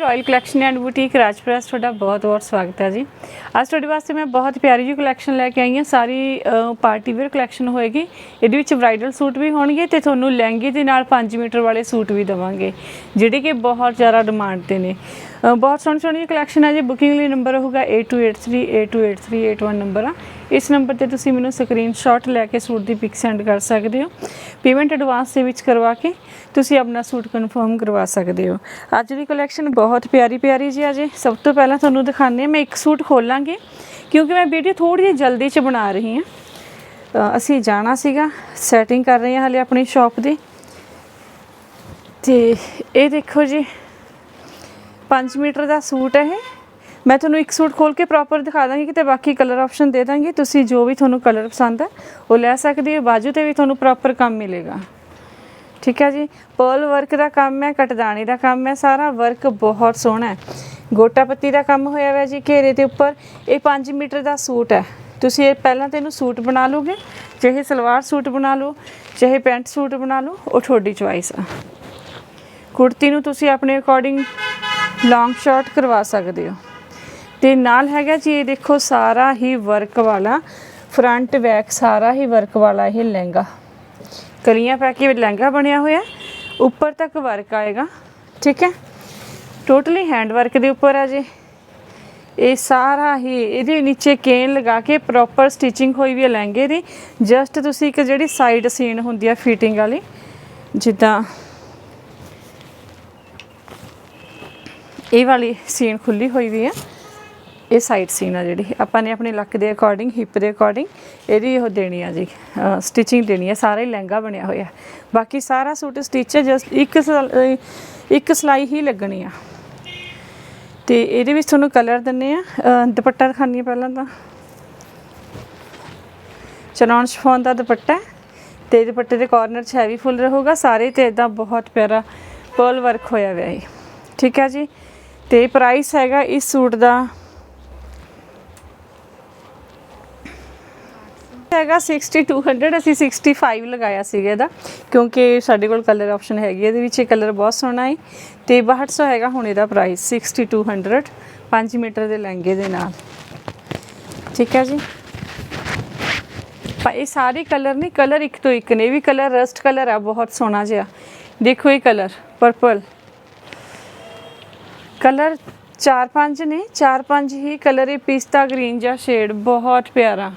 Royal collection and boutique ਰਾਜਪ੍ਰੈਸ ਤੁਹਾਡਾ ਬਹੁਤ-ਬਹੁਤ ਸਵਾਗਤ ਹੈ ਜੀ। ਅੱਜ ਤੁਹਾਡੇ ਵਾਸਤੇ ਮੈਂ ਬਹੁਤ ਪਿਆਰੀ ਜਿਹੀ ਕਲੈਕਸ਼ਨ ਲੈ ਕੇ ਆਈ ਹਾਂ। ਸਾਰੀ ਪਾਰਟੀ ਵੇਅਰ ਕਲੈਕਸ਼ਨ ਹੋਏਗੀ। ਇਹਦੇ ਵਿੱਚ ਬ੍ਰਾਈਡਲ ਸੂਟ ਵੀ ਹੋਣਗੇ ਤੇ ਤੁਹਾਨੂੰ ਲਹਿੰਗੇ ਦੇ ਨਾਲ 5 ਮੀਟਰ ਵਾਲੇ ਸੂਟ ਵੀ ਦਵਾਂਗੇ, ਜਿਹੜੇ ਕਿ ਬਹੁਤ ਜ਼ਿਆਦਾ ਡਿਮਾਂਡ ਤੇ ਨੇ। ਬਹੁਤ ਸੋਹਣੀ ਸੋਹਣੀ ਕਲੈਕਸ਼ਨ ਹੈ ਜੀ। ਬੁਕਿੰਗ ਲਈ ਨੰਬਰ ਹੋਊਗਾ 8283828381 ਨੰਬਰ ਆ। ਇਸ ਨੰਬਰ ਤੇ ਤੁਸੀਂ ਮੈਨੂੰ ਸਕਰੀਨਸ਼ਾਟ ਲੈ ਕੇ ਸੂਟ ਦੀ ਪਿਕ ਸੈਂਡ ਕਰ ਸਕਦੇ ਹੋ। ਪੇਮੈਂਟ ਐਡਵਾਂਸ ਦੇ ਵਿੱਚ ਕਰਵਾ ਕੇ ਤੁਸੀਂ ਆਪਣਾ ਸੂਟ ਕਨਫਰਮ ਕਰਵਾ ਸਕਦੇ ਹੋ। ਅੱਜ ਦੀ ਕਲੈਕਸ਼ਨ ਬਹੁਤ ਪਿਆਰੀ ਪਿਆਰੀ ਜੀ ਆ ਜੀ। ਸਭ ਤੋਂ ਪਹਿਲਾਂ ਤੁਹਾਨੂੰ ਦਿਖਾਉਂਦੇ ਹਾਂ, ਮੈਂ ਇੱਕ ਸੂਟ ਖੋਲਾਂਗੇ, ਕਿਉਂਕਿ ਮੈਂ ਵੀਡੀਓ ਥੋੜੀ ਜਿਹੀ ਜਲਦੀ ਚ ਬਣਾ ਰਹੀ ਹਾਂ। ਅਸੀਂ ਜਾਣਾ ਸੀਗਾ ਸੈਟਿੰਗ ਕਰ ਰਹੇ ਹਾਂ ਹਲੇ ਆਪਣੀ ਸ਼ਾਪ ਦੀ। ਤੇ ਇਹ ਦੇਖੋ ਜੀ 5 ਮੀਟਰ ਦਾ ਸੂਟ ਹੈ ਇਹ। ਮੈਂ ਤੁਹਾਨੂੰ ਇੱਕ ਸੂਟ ਖੋਲ ਕੇ ਪ੍ਰੋਪਰ ਦਿਖਾ ਦਾਂਗੀ ਕਿਤੇ ਬਾਕੀ ਕਲਰ ਆਪਸ਼ਨ ਦੇ ਦਾਂਗੀ। ਤੁਸੀਂ ਜੋ ਵੀ ਤੁਹਾਨੂੰ ਕਲਰ ਪਸੰਦ ਹੈ, ਉਹ ਲੈ ਸਕਦੇ ਹੋ। ਬਾਜੂ ਤੇ ਵੀ ਤੁਹਾਨੂੰ ਪ੍ਰੋਪਰ ਕੰਮ ਮਿਲੇਗਾ। ਠੀਕ ਹੈ ਜੀ? ਪਰਲ ਵਰਕ ਦਾ ਕੰਮ ਹੈ, ਕਟਦਾਣੀ ਦਾ ਕੰਮ ਹੈ। ਸਾਰਾ ਵਰਕ ਬਹੁਤ ਸੋਹਣਾ ਹੈ। ਗੋਟਾ ਪੱਤੀ ਦਾ ਕੰਮ ਹੋਇਆ ਹੋਇਆ ਜੀ ਘੇਰੇ ਦੇ ਉੱਪਰ। ਇਹ 5 ਮੀਟਰ ਦਾ ਸੂਟ ਹੈ। ਤੁਸੀਂ ਇਹ ਪਹਿਲਾਂ ਤੇ ਇਹਨੂੰ ਸੂਟ ਬਣਾ ਲੋਗੇ ਚਾਹੇ ਸਲਵਾਰ ਸੂਟ ਬਣਾ ਲਓ, ਚਾਹੇ ਪੈਂਟ ਸੂਟ ਬਣਾ ਲਓ, ਉਹ ਤੁਹਾਡੀ ਚੁਆਇਸ ਆ। ਕੁੜਤੀ ਨੂੰ ਤੁਸੀਂ ਆਪਣੇ ਅਕੋਰਡਿੰਗ ਲੌਂਗ ਸ਼ਾਰਟ ਕਰਵਾ ਸਕਦੇ ਹੋ। ਤੇ ਨਾਲ ਹੈਗਾ ਜੀ, ਇਹ ਦੇਖੋ ਸਾਰਾ ਹੀ ਵਰਕ ਵਾਲਾ ਫਰੰਟ ਬੈਕ ਸਾਰਾ ਹੀ ਵਰਕ ਵਾਲਾ ਇਹ ਲਹਿੰਗਾ। ਕਲੀਆਂ ਪਾ ਕੇ ਲਹਿੰਗਾ ਬਣਿਆ ਹੋਇਆ, ਉੱਪਰ ਤੱਕ ਵਰਕ ਆਏਗਾ, ਠੀਕ ਹੈ। ਟੋਟਲੀ ਹੈਂਡ ਵਰਕ ਦੇ ਉੱਪਰ ਆ ਜੀ। ਇਹ ਸਾਰਾ ਹੀ, ਇਹਦੇ ਨੀਚੇ ਕੇਨ ਲਗਾ ਕੇ ਪ੍ਰੋਪਰ ਸਟਿਚਿੰਗ ਹੋਈ ਵੀ ਹੈ ਲਹਿੰਗੇ ਦੀ। ਜਸਟ ਤੁਸੀਂ ਇੱਕ ਜਿਹੜੀ ਸਾਈਡ ਸੀਨ ਹੁੰਦੀ ਆ ਫਿਟਿੰਗ ਵਾਲੀ, ਜਿੱਦਾਂ ਇਹ ਵਾਲੀ ਸੀਨ ਖੁੱਲੀ ਹੋਈ ਵੀ ਆ। ਇਹ ਸਾਈਡ ਸੀਨ ਆ ਜਿਹੜੀ। ਆਪਾਂ ਨੇ ਆਪਣੇ ਲੱਕ ਦੇ ਅਕੋਰਡਿੰਗ ਹਿੱਪ ਦੇ ਅਕੋਰਡਿੰਗ ਇਹਦੀ ਉਹ ਦੇਣੀ ਆ ਜੀ ਸਟਿਚਿੰਗ ਦੇਣੀ ਆ। ਸਾਰਾ ਹੀ ਲਹਿੰਗਾ ਬਣਿਆ ਹੋਇਆ। ਬਾਕੀ ਸਾਰਾ ਸੂਟ ਸਟਿਚ ਹੈ ਜਸਟ ਇੱਕ ਸਲ- ਇੱਕ ਸਲਾਈ ਹੀ ਲੱਗਣੀ ਆ। ਤੇ ਇਹਦੇ ਵਿੱਚ ਤੁਹਾਨੂੰ ਕਲਰ ਦਿੰਨੇ ਆ। ਦੁਪੱਟਾ ਦਿਖਾਨੀ ਆ ਪਹਿਲਾਂ ਤਾਂ। ਚਨੌਨ ਸ਼ਫੋਨ ਦਾ ਦੁਪੱਟਾ ਹੈ। ਤੇ ਦੁਪੱਟੇ ਦੇ ਕਾਰਨਰ 'ਚ ਹੈਵੀ ਫੁੱਲ ਰਹੂਗਾ। ਸਾਰੇ ਤੇ ਇਦਾਂ ਬਹੁਤ ਪਿਆਰਾ ਪਰਲ ਵਰਕ ਹੋਇਆ ਹੋਇਆ ਹੈ। ਠੀਕ ਹੈ ਜੀ? ਤੇ ਪ੍ਰਾਈਸ ਹੈਗਾ ਇਸ ਸੂਟ ਦਾ। ਹੈਗਾ 6200 ਅਸੀਂ 65 ਲਗਾਇਆ ਸੀਗਾ ਇਹਦਾ, ਕਿਉਂਕਿ ਸਾਡੇ ਕੋਲ ਕਲਰ ਆਪਸ਼ਨ ਹੈਗੀ ਇਹਦੇ ਵਿੱਚ ਇਹ ਕਲਰ ਬਹੁਤ ਸੋਹਣਾ ਹੈ ਤੇ 6200 ਹੈਗਾ ਹੁਣ ਇਹਦਾ ਪ੍ਰਾਈਸ 6200 5 ਮੀਟਰ ਦੇ ਲਹਿੰਗੇ ਦੇ ਨਾਲ। ਠੀਕ ਹੈ ਜੀ? ਪਰ ਇਹ ਸਾਰੇ ਕਲਰ ਨੇ ਕਲਰ ਇੱਕ ਤੋਂ ਇੱਕ ਨੇ, ਇਹ ਵੀ ਕਲਰ ਰਸਟ ਕਲਰ ਆ, ਬਹੁਤ ਸੋਹਣਾ ਜਿਹਾ। ਦੇਖੋ ਇਹ ਕਲਰ ਪਰਪਲ ਕਲਰ ਚਾਰ ਪੰਜ ਨੇ, ਚਾਰ ਪੰਜ ਹੀ ਕਲਰ ਇਹ ਪਿਸਤਾ ਗ੍ਰੀਨ ਜਿਹਾ ਸ਼ੇਡ ਬਹੁਤ ਪਿਆਰਾ।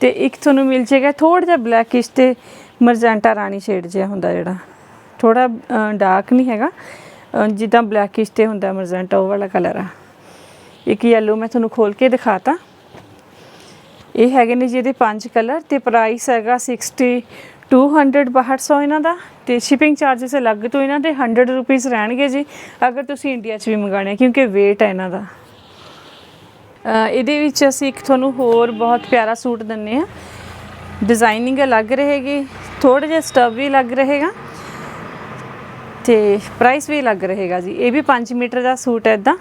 ਤੇ ਇੱਕ ਤੁਹਾਨੂੰ ਮਿਲ ਜੇਗਾ ਥੋੜਾ ਜਿਹਾ ਬਲੈਕਿਸ਼ ਤੇ ਮਰਜੈਂਟਾ ਰਾਣੀ ਸ਼ੇਡ ਜਿਹਾ ਹੁੰਦਾ ਜਿਹੜਾ। ਥੋੜਾ ਡਾਰਕ ਨਹੀਂ ਹੈਗਾ। ਜਿੱਦਾਂ ਬਲੈਕਿਸ਼ ਤੇ ਹੁੰਦਾ ਮਰਜੈਂਟਾ ਉਹ ਵਾਲਾ ਕਲਰ ਆ। ਇੱਕ ਯੈਲੋ ਮੈਂ ਤੁਹਾਨੂੰ ਖੋਲ ਕੇ ਦਿਖਾਤਾ। ਇਹ ਹੈਗੇ ਨੇ ਜੀ ਇਹਦੇ ਪੰਜ ਕਲਰ ਤੇ ਪ੍ਰਾਈਸ ਹੈਗਾ 60 200 6200 ਇਹਨਾਂ ਦਾ ਤੇ ਸ਼ਿਪਿੰਗ ਚਾਰजेस ਅਲੱਗ ਤੋਂ ਇਹਨਾਂ ਦੇ 100 ਰੁਪੀਸ ਰਹਿਣਗੇ ਜੀ, ਅਗਰ ਤੁਸੀਂ ਇੰਡੀਆ 'ਚ ਵੀ ਮੰਗਾਣੇ ਕਿਉਂਕਿ weight ਹੈ ਇਹਨਾਂ ਦਾ। ਇਹਦੇ ਵਿੱਚ ਅਸੀਂ ਇੱਕ ਤੁਹਾਨੂੰ ਹੋਰ ਬਹੁਤ ਪਿਆਰਾ ਸੂਟ ਦਿੰਨੇ ਆ ਡਿਜ਼ਾਈਨਿੰਗ ਅਲੱਗ ਰਹੇਗੀ ਥੋੜਾ ਜਿਹਾ ਸਟਫ ਵੀ ਅਲੱਗ ਰਹੇਗਾ ਤੇ ਪ੍ਰਾਈਸ ਵੀ ਅਲੱਗ ਰਹੇਗਾ ਜੀ। ਇਹ ਵੀ 5 ਮੀਟਰ ਦਾ ਸੂਟ ਹੈ ਇਦਾਂ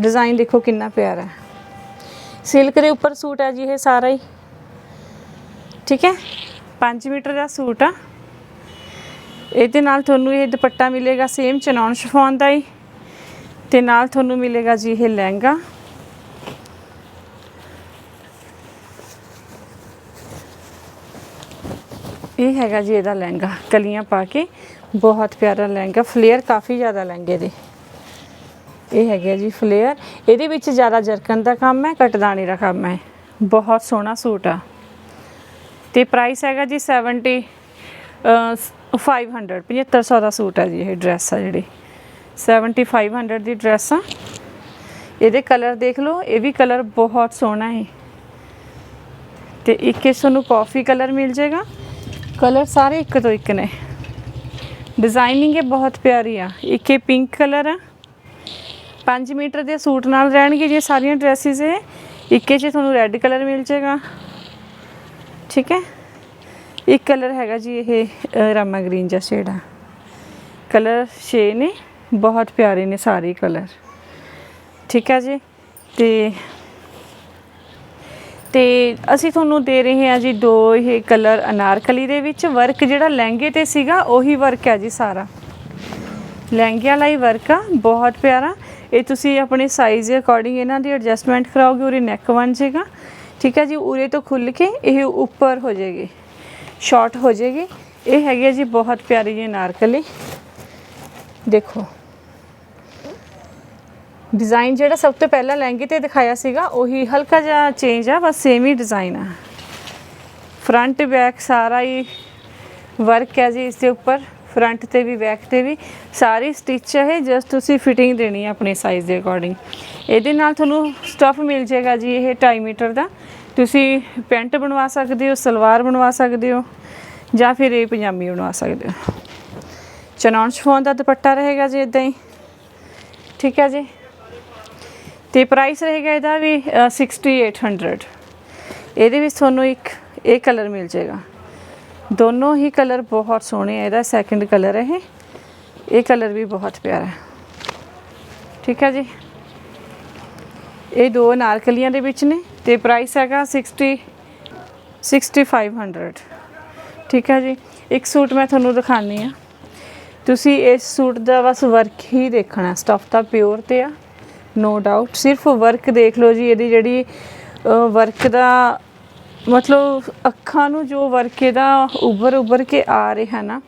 ਡਿਜ਼ਾਈਨ ਦੇਖੋ ਕਿੰਨਾ ਪਿਆਰਾ ਹੈ। ਸਿਲਕ ਦੇ ਉੱਪਰ ਸੂਟ ਹੈ ਜੀ ਇਹ ਸਾਰਾ ਹੀ। ਠੀਕ ਹੈ? 5 ਮੀਟਰ ਦਾ ਸੂਟ ਆ। ਇਹਦੇ ਨਾਲ ਤੁਹਾਨੂੰ ਇਹ ਦੁਪੱਟਾ ਮਿਲੇਗਾ ਸੇਮ ਚਨੌਨ ਸ਼ਿਫੋਨ ਦਾ ਹੀ ਤੇ ਨਾਲ ਤੁਹਾਨੂੰ ਮਿਲੇਗਾ ਜੀ ਇਹ ਲਹਿੰਗਾ। ਇਹ ਹੈਗਾ ਜੀ ਇਹਦਾ ਲਹਿੰਗਾ, ਕਲੀਆਂ ਪਾ ਕੇ। ਬਹੁਤ ਪਿਆਰਾ ਲਹਿੰਗਾ, ਫਲੇਅਰ ਕਾਫੀ ਜ਼ਿਆਦਾ ਲਹਿੰਗੇ ਦੇ। ਇਹ ਹੈਗਾ ਜੀ ਫਲੇਅਰ। ਇਹਦੇ ਵਿੱਚ ਜ਼ਿਆਦਾ ਜਰਕਨ ਦਾ ਕੰਮ ਹੈ, ਕਟਦਾਣੀ ਦਾ ਕੰਮ ਹੈ। ਬਹੁਤ ਸੋਹਣਾ ਸੂਟ ਆ। ਤੇ ਪ੍ਰਾਈਸ ਹੈਗਾ ਜੀ 70 ਅਹ, 500 7500 ਦਾ ਸੂਟ ਹੈ ਜੀ ਇਹ ਡਰੈਸ ਆ ਜਿਹੜੀ। 7500 ਦੀ ਡਰੈਸ ਆ। ਇਹਦੇ ਕਲਰ ਦੇਖ ਲਓ ਇਹ ਵੀ ਕਲਰ ਬਹੁਤ ਸੋਹਣਾ ਹੈ। ਤੇ ਇੱਕ ਇਸ ਨੂੰ ਕਾਫੀ ਕਲਰ ਮਿਲ ਜਾਏਗਾ। ਕਲਰ ਸਾਰੇ ਇੱਕ ਤੋਂ ਇੱਕ ਨੇ। ਡਿਜ਼ਾਈਨਿੰਗ ਇਹ ਬਹੁਤ ਪਿਆਰੀ ਆ। ਇੱਕ ਇਹ ਪਿੰਕ ਕਲਰ ਆ। 5 ਮੀਟਰ ਦੇ ਸੂਟ ਨਾਲ ਰਹਿਣਗੇ ਜੀ ਸਾਰੀਆਂ ਡਰੈਸਿਸ ਇਹ। ਇੱਕੇ 'ਚ ਤੁਹਾਨੂੰ ਰੈੱਡ ਕਲਰ ਮਿਲ ਜਾਏਗਾ। ਠੀਕ ਹੈ? ਇੱਕ ਕਲਰ ਹੈਗਾ ਜੀ ਇਹ ਰਾਮਾ ਗ੍ਰੀਨ ਜਿਹਾ ਸ਼ੇਡ ਆ। ਕਲਰ ਛੇ ਨੇ, ਬਹੁਤ ਪਿਆਰੇ ਨੇ ਸਾਰੇ ਕਲਰ। ਠੀਕ ਹੈ ਜੀ? ਤੇ ਤੇ ਅਸੀਂ ਤੁਹਾਨੂੰ ਦੇ ਰਹੇ ਹਾਂ ਜੀ ਦੋ ਇਹ ਕਲਰ ਅਨਾਰਕਲੀ ਦੇ ਵਿੱਚ। ਵਰਕ ਜਿਹੜਾ ਲਹਿੰਗੇ ਤੇ ਸੀਗਾ, ਉਹੀ ਵਰਕ ਹੈ ਜੀ ਸਾਰਾ। ਲਹਿੰਗੇ ਵਾਲਾ ਹੀ ਵਰਕ ਆ, ਬਹੁਤ ਪਿਆਰਾ। ਇਹ ਤੁਸੀਂ ਆਪਣੇ ਸਾਈਜ਼ ਦੇ ਅਕੋਰਡਿੰਗ ਇਹਨਾਂ ਦੀ ਐਡਜਸਟਮੈਂਟ ਕਰਾਓਗੇ, ਉਰੇ ਨੈਕ ਬਣ ਜਾਏਗਾ ਠੀਕ ਹੈ ਜੀ, ਉਰੇ ਤੋਂ ਖੁੱਲ ਕੇ ਇਹ ਉੱਪਰ ਹੋ ਜਾਏਗੀ। ਸ਼ਾਰਟ ਹੋ ਜਾਏਗੀ। ਇਹ ਹੈਗੀ ਹੈ ਜੀ ਬਹੁਤ ਪਿਆਰੀ ਜੀ ਨਾਰਕਲੀ। ਦੇਖੋ। ਡਿਜ਼ਾਈਨ ਜਿਹੜਾ ਸਭ ਤੋਂ ਪਹਿਲਾਂ ਲਹਿੰਗੇ ਤੇ ਦਿਖਾਇਆ ਸੀਗਾ, ਉਹੀ ਹਲਕਾ ਜਿਹਾ ਚੇਂਜ ਆ, ਬਸ ਸੇਮ ਹੀ ਡਿਜ਼ਾਈਨ ਆ। ਫਰੰਟ ਬੈਕ ਸਾਰਾ ਹੀ ਵਰਕ ਹੈ ਜੀ ਇਸ ਦੇ ਉੱਪਰ। ਫਰੰਟ ਤੇ ਵੀ ਬੈਕ ਤੇ ਵੀ। ਸਾਰੀ ਸਟਿਚ ਹੈ ਜਸਟ ਤੁਸੀਂ ਫਿਟਿੰਗ ਦੇਣੀ ਹੈ ਆਪਣੇ ਸਾਈਜ਼ ਦੇ ਅਕੋਰਡਿੰਗ ਇਹਦੇ ਨਾਲ ਤੁਹਾਨੂੰ ਸਟਫ ਮਿਲ ਜਾਏਗਾ ਜੀ ਇਹ 2.5 ਮੀਟਰ ਦਾ। ਤੁਸੀਂ ਪੈਂਟ ਬਣਵਾ ਸਕਦੇ ਹੋ ਸਲਵਾਰ ਬਣਵਾ ਸਕਦੇ ਹੋ ਜਾਂ ਫਿਰ ਇਹ ਪਜਾਮੀ ਬਣਵਾ ਸਕਦੇ ਹੋ। ਚਨੌਨ ਸ਼ਫੋਨ ਦਾ ਦੁਪੱਟਾ ਰਹੇਗਾ ਜੀ ਇਦਾਂ ਹੀ। ਠੀਕ ਹੈ ਜੀ? ਤੇ ਪ੍ਰਾਈਸ ਰਹੇਗਾ ਇਹਦਾ ਵੀ ਅ, 6800 ਇਹਦੇ ਵਿੱਚ ਤੁਹਾਨੂੰ ਇੱਕ ਇਹ ਕਲਰ ਮਿਲ ਜਾਏਗਾ। ਦੋਨੋਂ ਹੀ ਕਲਰ ਬਹੁਤ ਸੋਹਣੇ ਆ ਇਹਦਾ ਸੈਕੰਡ ਕਲਰ ਹੈ ਇਹ। ਇਹ ਕਲਰ ਵੀ ਬਹੁਤ ਪਿਆਰਾ ਹੈ। ਠੀਕ ਹੈ ਜੀ? ਇਹ ਦੋ ਨਾਰਕਲੀਆਂ ਦੇ ਵਿੱਚ ਨੇ। ਤੇ ਪ੍ਰਾਈਸ ਹੈਗਾ 60 6500 ਠੀਕ ਹੈ ਜੀ? ਇੱਕ ਸੂਟ ਮੈਂ ਤੁਹਾਨੂੰ ਦਿਖਾਣੀ ਆ ਤੁਸੀਂ ਇਸ ਸੂਟ ਦਾ ਬਸ ਵਰਕ ਹੀ ਦੇਖਣਾ ਸਟਫ ਤਾਂ ਪਿਓਰ ਤੇ ਆ ਨੋ ਡਾਊਟ ਸਿਰਫ ਵਰਕ ਦੇਖ ਲਓ ਜੀ, ਇਹਦੀ ਜਿਹੜੀ ਵਰਕ ਦਾ ਮਤਲਬ ਅੱਖਾਂ ਨੂੰ ਜੋ ਵਰਕ ਇਹਦਾ ਉੱਭਰ ਉੱਭਰ ਕੇ ਆ ਰਿਹਾ ਨਾ,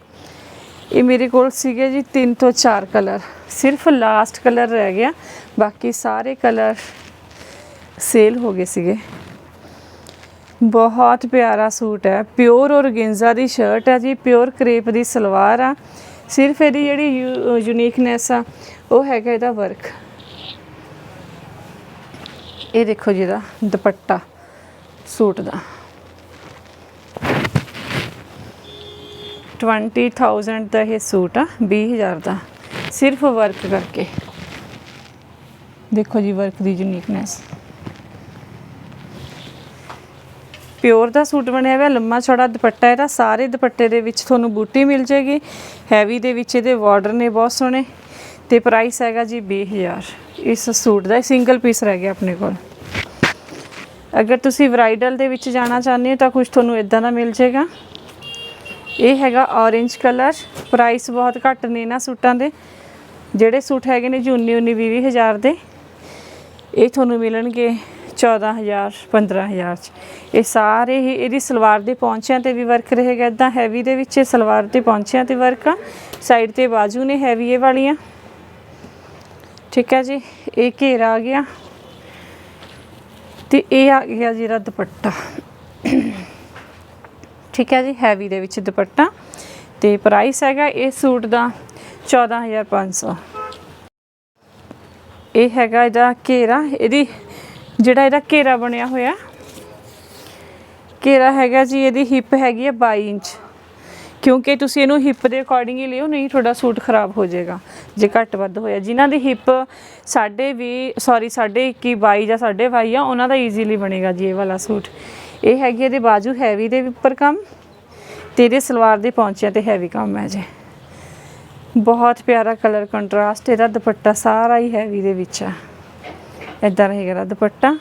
ਇਹ ਮੇਰੇ ਕੋਲ ਸੀਗੇ ਜੀ 3 ਤੋਂ 4 ਕਲਰ ਸਿਰਫ ਲਾਸਟ ਕਲਰ ਰਹਿ ਗਿਆ। ਬਾਕੀ ਸਾਰੇ ਕਲਰ ਸੇਲ ਹੋ ਗਏ ਸੀਗੇ। ਬਹੁਤ ਪਿਆਰਾ ਸੂਟ ਹੈ। ਪਿਓਰ ਔਰਗੈਂਜ਼ਾ ਦੀ ਸ਼ਰਟ ਹੈ ਜੀ, ਪਿਓਰ ਕਰੇਪ ਦੀ ਸਲਵਾਰ ਆ। ਸਿਰਫ ਇਹਦੀ ਜਿਹੜੀ ਯੂਨੀਕਨੈਸ ਆ, ਉਹ ਹੈਗਾ ਇਹਦਾ ਵਰਕ। ਇਹ ਦੇਖੋ ਜਿਹਦਾ ਦੁਪੱਟਾ ਸੂਟ ਦਾ। 20000 ਦਾ ਇਹ ਸੂਟ ਆ 20000 ਦਾ। ਸਿਰਫ ਵਰਕ ਕਰਕੇ। ਦੇਖੋ ਜੀ ਵਰਕ ਦੀ ਯੂਨੀਕਨੈਸ ਪਿਓਰ ਦਾ ਸੂਟ ਬਣਿਆ ਹੋਇਆ, ਲੰਮਾ ਛੋੜਾ ਦੁਪੱਟਾ ਇਹਦਾ, ਸਾਰੇ ਦੁਪੱਟੇ ਦੇ ਵਿੱਚ ਤੁਹਾਨੂੰ ਬੂਟੀ ਮਿਲ ਜੇਗੀ ਹੈਵੀ ਦੇ ਵਿੱਚ ਇਹਦੇ ਬਾਰਡਰ ਨੇ ਬਹੁਤ ਸੋਹਣੇ। ਤੇ ਪ੍ਰਾਈਸ ਹੈਗਾ ਜੀ 20000 ਇਸ ਸੂਟ ਦਾ ਸਿੰਗਲ ਪੀਸ ਰਹਿ ਗਿਆ ਆਪਣੇ ਕੋਲ। ਅਗਰ ਤੁਸੀਂ ਬ੍ਰਾਈਡਲ ਦੇ ਵਿੱਚ ਜਾਣਾ ਚਾਹੁੰਦੇ ਹੋ ਤਾਂ ਕੁਝ ਤੁਹਾਨੂੰ ਇਦਾਂ ਦਾ ਮਿਲ ਜਾਏਗਾ। ਇਹ ਹੈਗਾ orange ਕਲਰ ਪ੍ਰਾਈਸ ਬਹੁਤ ਘੱਟ ਨੇ ਇਹਨਾਂ ਸੂਟਾਂ ਦੇ। ਜਿਹੜੇ ਸੂਟ ਹੈਗੇ ਨੇ ਜੀ 19 19 20 ਹਜ਼ਾਰ ਦੇ। ਇਹ ਤੁਹਾਨੂੰ ਮਿਲਣਗੇ। 14000 15000 ਚ। ਇਹ ਸਾਰੇ ਹੀ ਇਹਦੀ ਸਲਵਾਰ ਦੇ ਪੌਂਚਿਆਂ ਤੇ ਵੀ ਵਰਕ ਰਹੇਗਾ ਇਦਾਂ ਹੈਵੀ ਦੇ ਵਿੱਚ ਇਹ ਸਲਵਾਰ ਤੇ ਪੌਂਚਿਆਂ ਤੇ ਵਰਕ ਆ। ਸਾਈਡ ਤੇ ਬਾਜੂ ਨੇ ਹੈਵੀ ਇਹ ਵਾਲੀਆਂ। ਠੀਕ ਹੈ ਜੀ, ਇਹ ਘੇਰਾ ਆ ਗਿਆ। ਤੇ ਇਹ ਆ ਗਿਆ ਜੀ ਜਿਹੜਾ ਦੁਪੱਟਾ। ਠੀਕ ਹੈ ਜੀ ਹੈਵੀ ਦੇ ਵਿੱਚ ਦੁਪੱਟਾ। ਤੇ ਪ੍ਰਾਈਸ ਹੈਗਾ ਇਹ ਸੂਟ ਦਾ 14500 ਇਹ ਹੈਗਾ ਇਹਦਾ ਘੇਰਾ, ਇਹਦੀ ਜਿਹੜਾ ਇਹਦਾ ਘੇਰਾ ਬਣਿਆ ਹੋਇਆ। ਘੇਰਾ ਹੈਗਾ ਜੀ, ਇਹਦੀ ਹਿੱਪ ਹੈਗੀ ਹੈ 22 ਇੰਚ। ਕਿਉਂਕਿ ਤੁਸੀਂ ਇਹਨੂੰ ਹਿੱਪ ਦੇ ਅਕੋਰਡਿੰਗ ਹੀ ਲਿਓ, ਨਹੀਂ ਤੁਹਾਡਾ ਸੂਟ ਖਰਾਬ ਹੋ ਜਾਏਗਾ, ਜੇ ਘੱਟ ਵੱਧ ਹੋਇਆ। ਜਿਨ੍ਹਾਂ ਦੀ ਹਿੱਪ ਸਾਡੇ ਵੀ ਸੌਰੀ ਸਾਡੇ 21 22 ਜਾਂ ਸਾਡੇ 22 ਆ, ਉਹਨਾਂ ਦਾ ਈਜ਼ੀਲੀ ਬਣੇਗਾ ਜੀ ਇਹ ਵਾਲਾ ਸੂਟ। ਇਹ ਹੈਗੀ ਇਹਦੇ ਬਾਜੂ ਹੈਵੀ ਦੇ ਉੱਪਰ ਕੰਮ ਤੇ ਇਹਦੇ ਸਲਵਾਰ ਦੇ ਪੌਂਚਿਆਂ ਤੇ ਹੈਵੀ ਕੰਮ ਹੈ ਜੀ। ਬਹੁਤ ਪਿਆਰਾ ਕਲਰ ਕੰਟਰਾਸਟ ਇਹਦਾ ਦੁਪੱਟਾ ਸਾਰਾ ਹੀ ਹੈਵੀ ਦੇ ਵਿੱਚ ਆ। ਇਦਾਂ ਰਹੇਗਾ ਇਹਦਾ ਦੁਪੱਟਾ।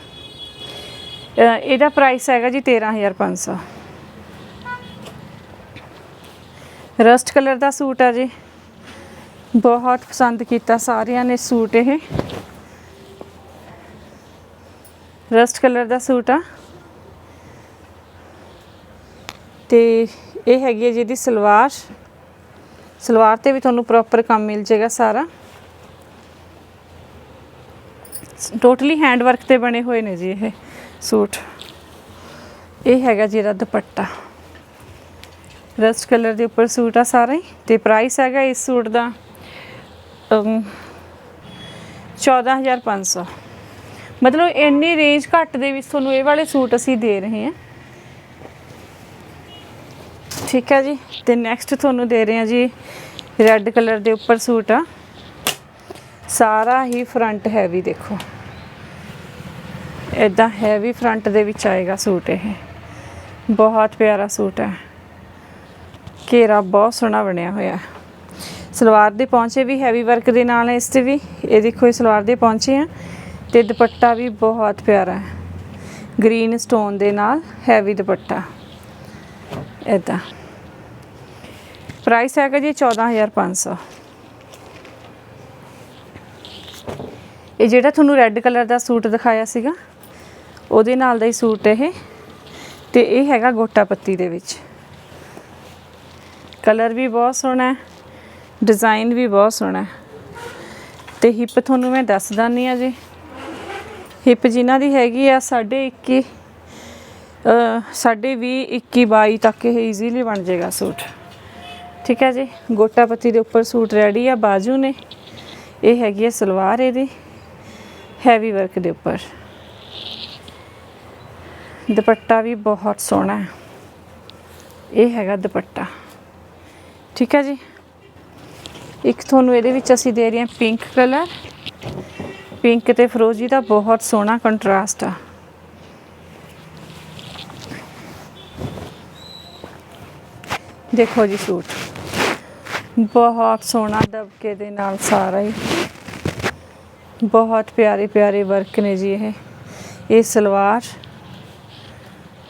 ਇਹਦਾ ਪ੍ਰਾਈਸ ਹੈਗਾ ਜੀ 13500 ਰਸਟ ਕਲਰ ਦਾ ਸੂਟ ਆ ਜੀ। ਬਹੁਤ ਪਸੰਦ ਕੀਤਾ ਸਾਰਿਆਂ ਨੇ ਸੂਟ ਇਹ। ਰਸਟ ਕਲਰ ਦਾ ਸੂਟ ਆ। ਤੇ ਇਹ ਹੈਗੀ ਹੈ ਜਿਹਦੀ ਸਲਵਾਰ। ਸਲਵਾਰ ਤੇ ਵੀ ਤੁਹਾਨੂੰ ਪ੍ਰੋਪਰ ਕੰਮ ਮਿਲ ਜਾਏਗਾ ਸਾਰਾ। ਟੋਟਲੀ ਹੈਂਡ ਵਰਕ ਤੇ ਬਣੇ ਹੋਏ ਨੇ ਜੀ ਇਹ ਸੂਟ। ਇਹ ਹੈਗਾ ਜੀ ਇਹਦਾ ਦੁਪੱਟਾ। ਰਸਟ ਕਲਰ ਦੇ ਉੱਪਰ ਸੂਟ ਆ ਸਾਰਾ। ਹੀ ਤੇ ਪ੍ਰਾਈਸ ਹੈਗਾ ਇਸ ਸੂਟ ਦਾ ਅਮ, 14500 ਮਤਲਬ ਇੰਨੀ ਰੇਂਜ ਘੱਟ ਦੇ ਵਿੱਚ ਤੁਹਾਨੂੰ ਇਹ ਵਾਲੇ ਸੂਟ ਅਸੀਂ ਦੇ ਰਹੇ ਹਾਂ। ਠੀਕ ਹੈ ਜੀ। ਤੇ ਨੈਕਸਟ ਤੁਹਾਨੂੰ ਦੇ ਰਹੇ ਹਾਂ ਜੀ ਰੈੱਡ ਕਲਰ ਦੇ ਉੱਪਰ ਸੂਟ ਆ। ਸਾਰਾ ਹੀ ਫਰੰਟ ਹੈਵੀ ਦੇਖੋ। ਇਦਾਂ ਹੈਵੀ ਫਰੰਟ ਦੇ ਵਿੱਚ ਆਏਗਾ ਸੂਟ ਇਹ। ਬਹੁਤ ਪਿਆਰਾ ਸੂਟ ਹੈ। ਘੇਰਾ ਬਹੁਤ ਸੋਹਣਾ ਬਣਿਆ ਹੋਇਆ। ਸਲਵਾਰ ਦੇ ਪੌਂਚੇ ਵੀ ਹੈਵੀ ਵਰਕ ਦੇ ਨਾਲ ਹੈ, ਇਸ ਤੇ ਵੀ। ਇਹ ਦੇਖੋ, ਇਹ ਸਲਵਾਰ ਦੇ ਪੌਂਚੇ ਆ ਤੇ ਦੁਪੱਟਾ ਵੀ ਬਹੁਤ ਪਿਆਰਾ ਹੈ। ਗ੍ਰੀਨ ਸਟੋਨ ਦੇ ਨਾਲ ਹੈਵੀ ਦੁਪੱਟਾ। ਇਦਾਂ ਪ੍ਰਾਈਸ ਹੈਗਾ ਜੀ 14500 ਇਹ ਜਿਹੜਾ ਤੁਹਾਨੂੰ ਰੈੱਡ ਕਲਰ ਦਾ ਸੂਟ ਦਿਖਾਇਆ ਸੀਗਾ ਉਹਦੇ ਨਾਲ ਦਾ ਹੀ ਸੂਟ ਇਹ। ਤੇ ਇਹ ਹੈਗਾ ਗੋਟਾ ਪੱਤੀ ਦੇ ਵਿੱਚ। ਕਲਰ ਵੀ ਬਹੁਤ ਸੋਹਣਾ ਹੈ ਡਿਜ਼ਾਈਨ ਵੀ ਬਹੁਤ ਸੋਹਣਾ ਹੈ। ਤੇ ਹਿੱਪ ਤੁਹਾਨੂੰ ਮੈਂ ਦੱਸ ਦਾਨੀ ਆ ਜੀ। ਹਿੱਪ ਜਿਨ੍ਹਾਂ ਦੀ ਹੈਗੀ ਆ ਸਾਢੇ 21 ਅ, ਸਾਢੇ 20 21 22 ਤੱਕ ਇਹ ਈਜ਼ੀਲੀ ਬਣ ਜਾਏਗਾ ਸੂਟ। ਠੀਕ ਹੈ ਜੀ? ਗੋਟਾ ਪੱਤੀ ਦੇ ਉੱਪਰ ਸੂਟ ਰੈਡੀ ਆ ਬਾਜੂ ਨੇ। ਇਹ ਹੈਗੀ ਆ ਸਲਵਾਰ ਇਹਦੀ ਹੈਵੀ ਵਰਕ ਦੇ ਉੱਪਰ। ਦੁਪੱਟਾ ਵੀ ਬਹੁਤ ਸੋਹਣਾ ਹੈ। ਇਹ ਹੈਗਾ ਦੁਪੱਟਾ। ਠੀਕ ਹੈ ਜੀ? ਇੱਕ ਤੁਹਾਨੂੰ ਇਹਦੇ ਵਿੱਚ ਅਸੀਂ ਦੇ ਰਹੇ ਹਾਂ ਪਿੰਕ ਕਲਰ ਪਿੰਕ ਤੇ ਫਰੋਜੀ ਦਾ ਬਹੁਤ ਸੋਹਣਾ ਕੰਟਰਾਸਟ ਆ। ਦੇਖੋ ਜੀ ਸੂਟ। ਬਹੁਤ ਸੋਹਣਾ ਦਬਕੇ ਦੇ ਨਾਲ ਸਾਰਾ ਹੀ। ਬਹੁਤ ਪਿਆਰੇ ਪਿਆਰੇ ਵਰਕ ਨੇ ਜੀ ਇਹ। ਇਹ ਸਲਵਾਰ।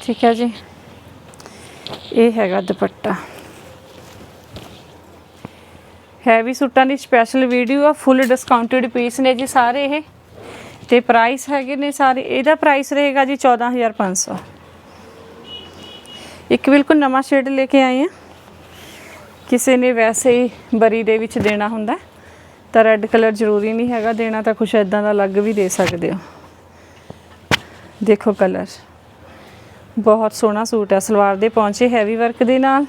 ਠੀਕ ਹੈ ਜੀ। ਇਹ ਹੈਗਾ ਦੁਪੱਟਾ। ਹੈਵੀ ਸੂਟਾਂ ਦੀ ਸਪੈਸ਼ਲ ਵੀਡੀਓ ਆ ਫੁੱਲ ਡਿਸਕਾਊਂਟਡ ਪੀਸ ਨੇ ਜੀ ਸਾਰੇ ਇਹ। ਤੇ ਪ੍ਰਾਈਸ ਹੈਗੇ ਨੇ ਸਾਰੇ, ਇਹਦਾ ਪ੍ਰਾਈਸ ਰਹੇਗਾ ਜੀ 14500 ਇੱਕ ਬਿਲਕੁਲ ਨਵਾਂ ਸ਼ੇਡ ਲੈ ਕੇ ਆਏ ਆ। ਕਿਸੇ ਨੇ ਵੈਸੇ ਹੀ ਬਰੀ ਦੇ ਵਿੱਚ ਦੇਣਾ ਹੁੰਦਾ। ਤਾਂ ਰੈੱਡ ਕਲਰ ਜ਼ਰੂਰੀ ਨਹੀਂ ਹੈਗਾ, ਦੇਣਾ ਤਾਂ ਕੁਛ ਇਦਾਂ ਦਾ ਅਲੱਗ ਵੀ ਦੇ ਸਕਦੇ ਹੋ। ਦੇਖੋ ਕਲਰ ਬਹੁਤ ਸੋਹਣਾ ਸੂਟ ਹੈ ਸਲਵਾਰ ਦੇ ਪੌਂਚੇ ਹੈਵੀ ਵਰਕ ਦੇ ਨਾਲ।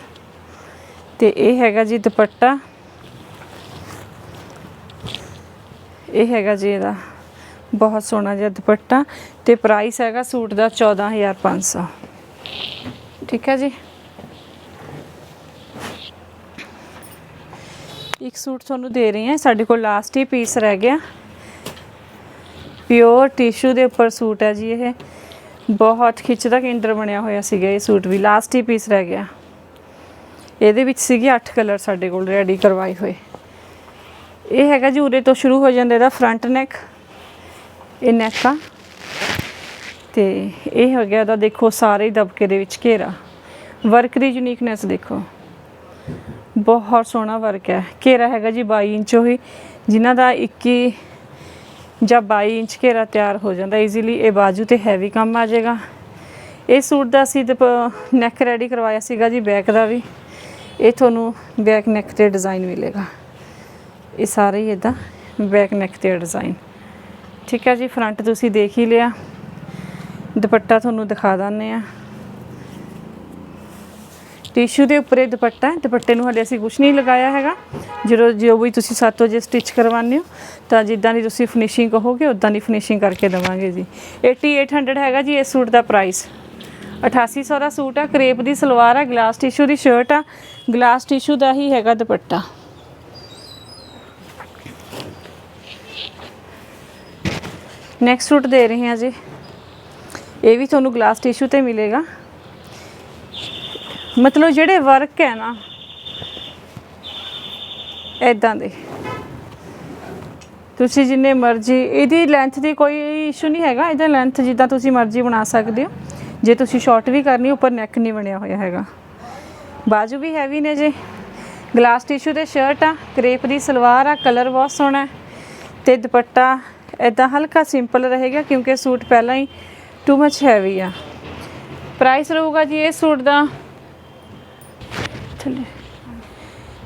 ਤੇ ਇਹ ਹੈਗਾ ਜੀ ਦੁਪੱਟਾ। ਇਹ ਹੈਗਾ ਜੀ ਇਹਦਾ ਬਹੁਤ ਸੋਹਣਾ ਜਿਹਾ ਦੁਪੱਟਾ। ਤੇ ਪ੍ਰਾਈਸ ਹੈਗਾ ਸੂਟ ਦਾ 14500 ਠੀਕ ਹੈ ਜੀ? ਇੱਕ ਸੂਟ ਤੁਹਾਨੂੰ ਦੇ ਰਹੀ ਹਾਂ, ਸਾਡੇ ਕੋਲ ਲਾਸਟ ਹੀ ਪੀਸ ਰਹਿ ਗਿਆ। ਪਿਓਰ ਟਿਸ਼ੂ ਦੇ ਉੱਪਰ ਸੂਟ ਹੈ ਜੀ ਇਹ। ਬਹੁਤ ਖਿੱਚਦਾ ਕੇਂਦਰ ਬਣਿਆ ਹੋਇਆ ਸੀਗਾ ਇਹ ਸੂਟ ਵੀ। ਲਾਸਟ ਹੀ ਪੀਸ ਰਹਿ ਗਿਆ। ਇਹਦੇ ਵਿੱਚ ਸੀਗੇ 8 ਕਲਰ ਸਾਡੇ ਕੋਲ ਰੈਡੀ ਕਰਵਾਏ ਹੋਏ। ਇਹ ਹੈਗਾ ਜੀ ਉਰੇ ਤੋਂ ਸ਼ੁਰੂ ਹੋ ਜਾਂਦਾ ਇਹਦਾ ਫਰੰਟ ਨੈਕ ਇਹ ਨੈਕ ਆ। ਤੇ ਇਹ ਹੋ ਗਿਆ ਇਹਦਾ ਦੇਖੋ ਸਾਰੇ ਹੀ ਦਬਕੇ ਦੇ ਵਿੱਚ ਘੇਰਾ। ਵਰਕ ਦੀ ਯੂਨੀਕਨੈਸ ਦੇਖੋ। ਬਹੁਤ ਸੋਹਣਾ ਵਰਕ ਹੈ। ਘੇਰਾ ਹੈਗਾ ਜੀ 22 ਇੰਚ ਹੋਈ ਜਿਨ੍ਹਾਂ ਦਾ 21 ਜਾਂ 22 ਇੰਚ ਘੇਰਾ ਤਿਆਰ ਹੋ ਜਾਂਦਾ ਈਜ਼ੀਲੀ ਇਹ ਬਾਜੂ ਤੇ ਹੈਵੀ ਕੰਮ ਆ ਜਾਏਗਾ। ਇਹ ਸੂਟ ਦਾ ਅਸੀਂ ਨੈਕ ਰੈਡੀ ਕਰਵਾਇਆ ਸੀਗਾ ਜੀ ਬੈਕ ਦਾ ਵੀ। ਇਹ ਤੁਹਾਨੂੰ ਬੈਕ ਨੈਕ ਤੇ ਡਿਜ਼ਾਈਨ ਮਿਲੇਗਾ। ਇਹ ਸਾਰੇ ਹੀ ਇਦਾਂ ਬੈਕ ਨੈਕ ਤੇ ਡਿਜ਼ਾਈਨ ਠੀਕ ਹੈ ਜੀ ਫਰੰਟ ਤੁਸੀਂ ਦੇਖ ਹੀ ਲਿਆ। ਦੁਪੱਟਾ ਤੁਹਾਨੂੰ ਦਿਖਾ ਦਿੰਨੇ ਆ ਟਿਸ਼ੂ ਦੇ ਉੱਪਰ ਇਹ ਦੁਪੱਟਾ ਹੈ। ਦੁਪੱਟੇ ਨੂੰ ਹਲੇ ਅਸੀਂ ਕੁਝ ਨਹੀਂ ਲਗਾਇਆ ਹੈਗਾ। ਜਦੋਂ ਜੋ ਵੀ ਤੁਸੀਂ ਸਾਤੋਂ ਵਜੇ ਸਟਿਚ ਕਰਵਾਉਂਦੇ ਹੋ, ਤਾਂ ਜਿੱਦਾਂ ਦੀ ਤੁਸੀਂ ਫਿਨਿਸ਼ਿੰਗ ਕਹੋਗੇ ਉਦਾਂ ਦੀ ਫਿਨਿਸ਼ਿੰਗ ਕਰਕੇ ਦੇਵਾਂਗੇ ਜੀ। 8800 ਹੈਗਾ ਜੀ ਇਸ ਸੂਟ ਦਾ ਪ੍ਰਾਈਸ 8800 ਦਾ ਸੂਟ ਆ, ਕਰੇਪ ਦੀ ਸਲਵਾਰ ਆ ਗਲਾਸ ਟਿਸ਼ੂ ਦੀ ਸ਼ਰਟ ਆ ਗਲਾਸ ਟਿਸ਼ੂ ਦਾ ਹੀ ਹੈਗਾ ਦੁਪੱਟਾ। ਨੈਕਸਟ ਸੂਟ ਦੇ ਰਹੇ ਹਾਂ ਜੀ। ਇਹ ਵੀ ਤੁਹਾਨੂੰ ਗਲਾਸ ਟਿਸ਼ੂ ਤੇ ਮਿਲੇਗਾ। ਮਤਲਬ ਜਿਹੜੇ ਵਰਕ ਹੈ ਨਾ ਇਦਾਂ ਦੇ। ਤੁਸੀਂ ਜਿੰਨੇ ਮਰਜ਼ੀ, ਇਹਦੀ ਲੈਂਥ ਦੀ ਕੋਈ ਇਸ਼ੂ ਨਹੀਂ ਹੈਗਾ, ਇਹਦਾ ਲੈਂਥ ਜਿੱਦਾਂ ਤੁਸੀਂ ਮਰਜ਼ੀ ਬਣਾ ਸਕਦੇ ਹੋ। ਜੇ ਤੁਸੀਂ ਸ਼ਾਰਟ ਵੀ ਕਰਨੀ, ਉੱਪਰ ਨੈਕ ਨਹੀਂ ਬਣਿਆ ਹੋਇਆ ਹੈਗਾ। ਬਾਜੂ ਵੀ ਹੈਵੀ ਨੇ ਜੀ। ਗਲਾਸ ਟਿਸ਼ੂ ਤੇ ਸ਼ਰਟ ਆ ਕਰੇਪ ਦੀ ਸਲਵਾਰ ਆ ਕਲਰ ਬਹੁਤ ਸੋਹਣਾ ਹੈ। ਤੇ ਦੁਪੱਟਾ ਇਦਾਂ ਹਲਕਾ ਸਿੰਪਲ ਰਹੇਗਾ, ਕਿਉਂਕਿ ਸੂਟ ਪਹਿਲਾਂ ਹੀ ਟੂ ਮੱਚ ਹੈਵੀ ਆ। ਪ੍ਰਾਈਸ ਰਹੂਗਾ ਜੀ ਇਹ ਸੂਟ ਦਾ ਥੱਲੇ।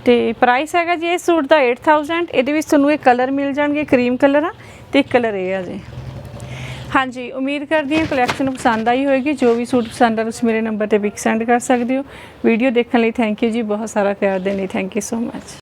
ਤੇ ਪ੍ਰਾਈਸ ਹੈਗਾ ਜੀ ਇਸ ਸੂਟ ਦਾ 8000 ਇਹਦੇ ਵਿੱਚ ਤੁਹਾਨੂੰ ਇਹ ਕਲਰ ਮਿਲ ਜਾਣਗੇ ਕਰੀਮ ਕਲਰ ਆ ਤੇ ਕਲਰ ਇਹ ਆ ਜੀ। ਹਾਂਜੀ, ਉਮੀਦ ਕਰਦੀ ਹਾਂ ਕਲੈਕਸ਼ਨ ਪਸੰਦ ਆਈ ਹੋਵੇਗੀ ਜੋ ਵੀ ਸੂਟ ਪਸੰਦ ਆ, ਤੁਸੀਂ ਮੇਰੇ ਨੰਬਰ ਤੇ ਪਿਕ ਸੈਂਡ ਕਰ ਸਕਦੇ ਹੋ। ਵੀਡੀਓ ਦੇਖਣ ਲਈ ਥੈਂਕ ਯੂ ਜੀ, ਬਹੁਤ ਸਾਰਾ ਪਿਆਰ ਦੇਣ ਲਈ ਥੈਂਕ ਯੂ ਸੋ ਮਚ